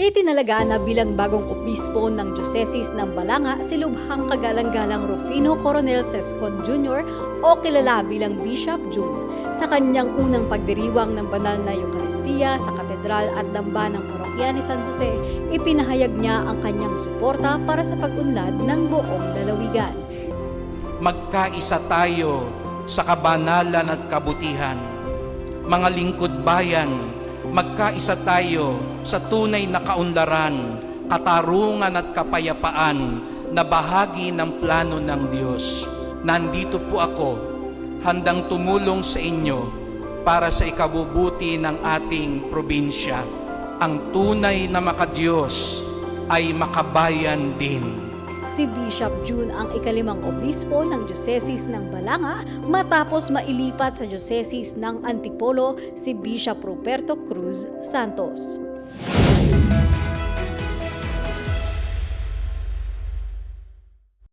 Itinalaga na bilang bagong obispo ng Dioceses ng Balanga si Lubhang Kagalang-Galang Rufino Coronel Sescon Jr. o kilala bilang Bishop June sa kanyang unang pagdiriwang ng banal na Eucharistia sa katedral at damba ng parokya ni San Jose, ipinahayag niya ang kanyang suporta para sa pag-unlad ng buong lalawigan. magkaisa tayo sa kabanalan at kabutihan. Mga lingkod bayan, magkaisa tayo sa tunay na kaunlaran, katarungan at kapayapaan na bahagi ng plano ng Diyos. Nandito po ako, handang tumulong sa inyo para sa ikabubuti ng ating probinsya. Ang tunay na makadiyos ay makabayan din. Si Bishop June ang ikalimang obispo ng Dioceses ng Balanga matapos mailipat sa Dioceses ng Antipolo si Bishop Roberto Cruz Santos.